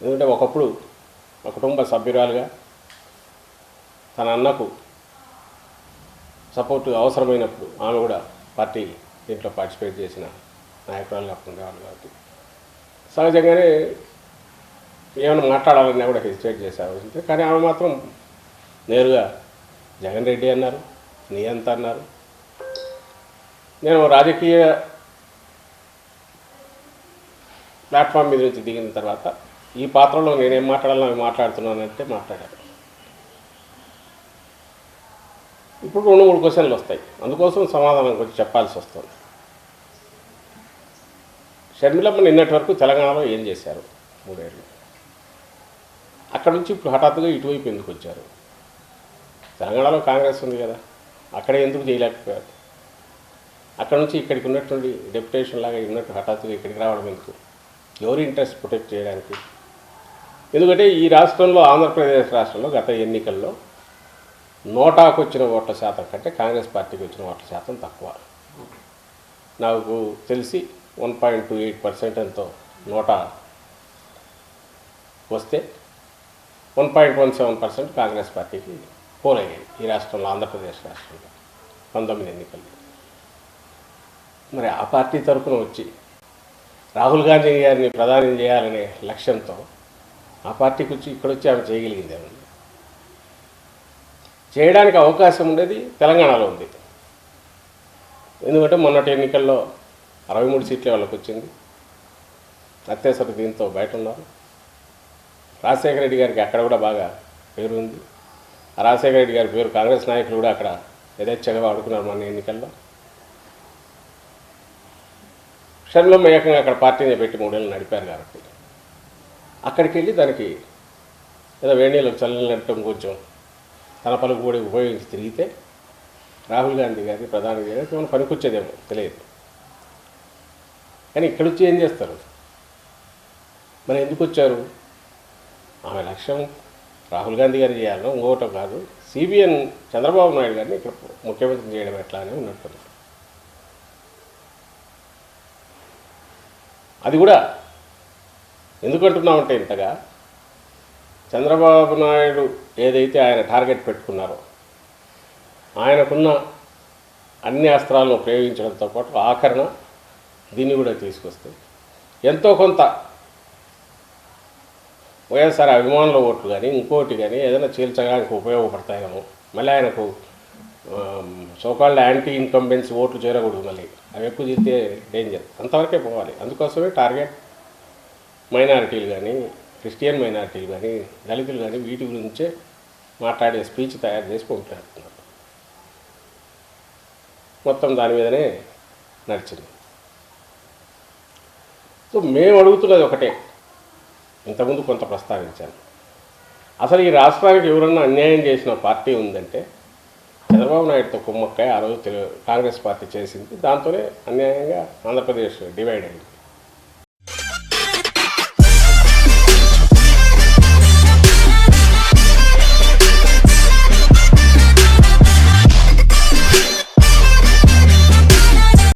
ఎందుకంటే ఒకప్పుడు మా కుటుంబ సభ్యురాలుగా తన అన్నకు సపోర్ట్ అవసరమైనప్పుడు ఆమె కూడా పార్టీ దీంట్లో పార్టిసిపేట్ చేసిన నాయకురాలుగా ఉండేవాళ్ళు కాబట్టి. సహజంగానే ఏమైనా మాట్లాడాలన్నా కూడా హెసిటేట్ చేసేవాళ్ళు కానీ ఆమె మాత్రం నేరుగా జగన్ రెడ్డి అన్నారు నీ అంత అన్నారు. నేను రాజకీయ ప్లాట్ఫామ్ మీద నుంచి దిగిన తర్వాత ఈ పాత్రలో నేనేం మాట్లాడాలని అవి మాట్లాడుతున్నానంటే మాట్లాడాను ఇప్పుడు రెండు మూడు క్వశ్చన్లు వస్తాయి. అందుకోసం సమాధానం కొంచెం చెప్పాల్సి వస్తుంది. షర్మిలమ్మ నిన్నటి వరకు తెలంగాణలో ఏం చేశారు? మూడేళ్ళు. అక్కడ నుంచి ఇప్పుడు హఠాత్తుగా ఇటువైపు ఎందుకు వచ్చారు? తెలంగాణలో కాంగ్రెస్ ఉంది కదా అక్కడే ఎందుకు చేయలేకపోయారు? అక్కడ నుంచి ఇక్కడికి ఉన్నటువంటి డెప్యుటేషన్ లాగా ఉన్నట్టు హఠాత్తుగా ఇక్కడికి రావడం ఎందుకు? ఎవరి ఇంట్రెస్ట్ ప్రొటెక్ట్ చేయడానికి? ఎందుకంటే ఈ రాష్ట్రంలో ఆంధ్రప్రదేశ్ రాష్ట్రంలో గత ఎన్నికల్లో నోటాకు వచ్చిన ఓట్ల శాతం కంటే కాంగ్రెస్ పార్టీకి వచ్చిన ఓట్ల శాతం తక్కువ. నాకు తెలిసి one point two eight percent ఎంతో నోటా వస్తే one point one seven percent Congress పార్టీకి పోలయ్యాయి ఈ రాష్ట్రంలో ఆంధ్రప్రదేశ్ రాష్ట్రంలో పంతొమ్మిది ఎన్నికలు మరి ఆ పార్టీ తరఫున వచ్చి రాహుల్ గాంధీ గారిని ప్రధాని చేయాలనే లక్ష్యంతో ఆ పార్టీకి వచ్చి ఇక్కడ వచ్చి ఆమె చేయగలిగింది ఏమన్నా చేయడానికి అవకాశం ఉండేది తెలంగాణలో ఉంది ఎందుకంటే మొన్నటి ఎన్నికల్లో అరవై మూడు సీట్లే వాళ్ళకి వచ్చింది. అత్యవసర దీంతో బయట ఉన్నారు. రాజశేఖర రెడ్డి గారికి అక్కడ కూడా బాగా పేరు ఉంది. రాజశేఖర రెడ్డి గారి పేరు కాంగ్రెస్ నాయకులు కూడా అక్కడ యథేచ్ఛగా వాడుకున్నారు మొన్న ఎన్నికల్లో. షర్మిలమ్మ ఏకంగా అక్కడ పార్టీని పెట్టి మూడేళ్ళు నడిపారు కాబట్టి. అక్కడికి వెళ్ళి దానికి ఏదో వేణీలకు చల్లనట్టం కొంచెం తన పలుకు కూడా ఉపయోగించి తిరిగితే రాహుల్ గాంధీ గారి ప్రధాని గారి మనం పనికొచ్చేదేమో తెలియదు. కానీ ఇక్కడ వచ్చి ఏం చేస్తారు? మరి ఎందుకు వచ్చారు? ఆమె లక్ష్యం రాహుల్ గాంధీ గారు చేయాలో ఇంకోటో కాదు. సిబిఎన్ చంద్రబాబు నాయుడు గారిని ఇక్కడ ముఖ్యమంత్రి చేయడం ఎట్లా అని ఉన్నట్టుంది. అది కూడా ఎందుకంటున్నామంటే ఇంతగా చంద్రబాబు నాయుడు ఏదైతే ఆయన టార్గెట్ పెట్టుకున్నారో ఆయనకున్న అన్ని అస్త్రాలను ప్రయోగించడంతో పాటు ఆఖరణ దీన్ని కూడా తీసుకొస్తే ఎంతో కొంత వైఎస్ఆర్ అభిమానుల ఓట్లు కానీ ఇంకోటి కానీ ఏదైనా చీల్చడానికి ఉపయోగపడతాయేమో. మళ్ళీ ఆయనకు సోకాల్డ్ యాంటీ ఇన్కంబెన్సీ ఓట్లు చేరకూడదు మళ్ళీ. అవి ఎక్కువ చేస్తే డేంజర్ అంతవరకే పోవాలి. అందుకోసమే టార్గెట్ మైనారిటీలు కానీ క్రిస్టియన్ మైనారిటీలు కానీ దళితులు కానీ వీటి గురించే మాట్లాడే స్పీచ్ తయారు చేసి పంపిస్తున్నారు మొత్తం దాని మీదనే నడిచింది. సో మేము అడుగుతున్నది ఒకటే. ఇంతకుముందు కొంత ప్రస్తావించాను. అసలు ఈ రాష్ట్రానికి ఎవరన్నా అన్యాయం చేసిన పార్టీ ఉందంటే చంద్రబాబు నాయుడుతో కుమ్మక్కాయ ఆ రోజు కాంగ్రెస్ పార్టీ చేసింది. దాంతోనే అన్యాయంగా ఆంధ్రప్రదేశ్ డివైడ్ అయింది.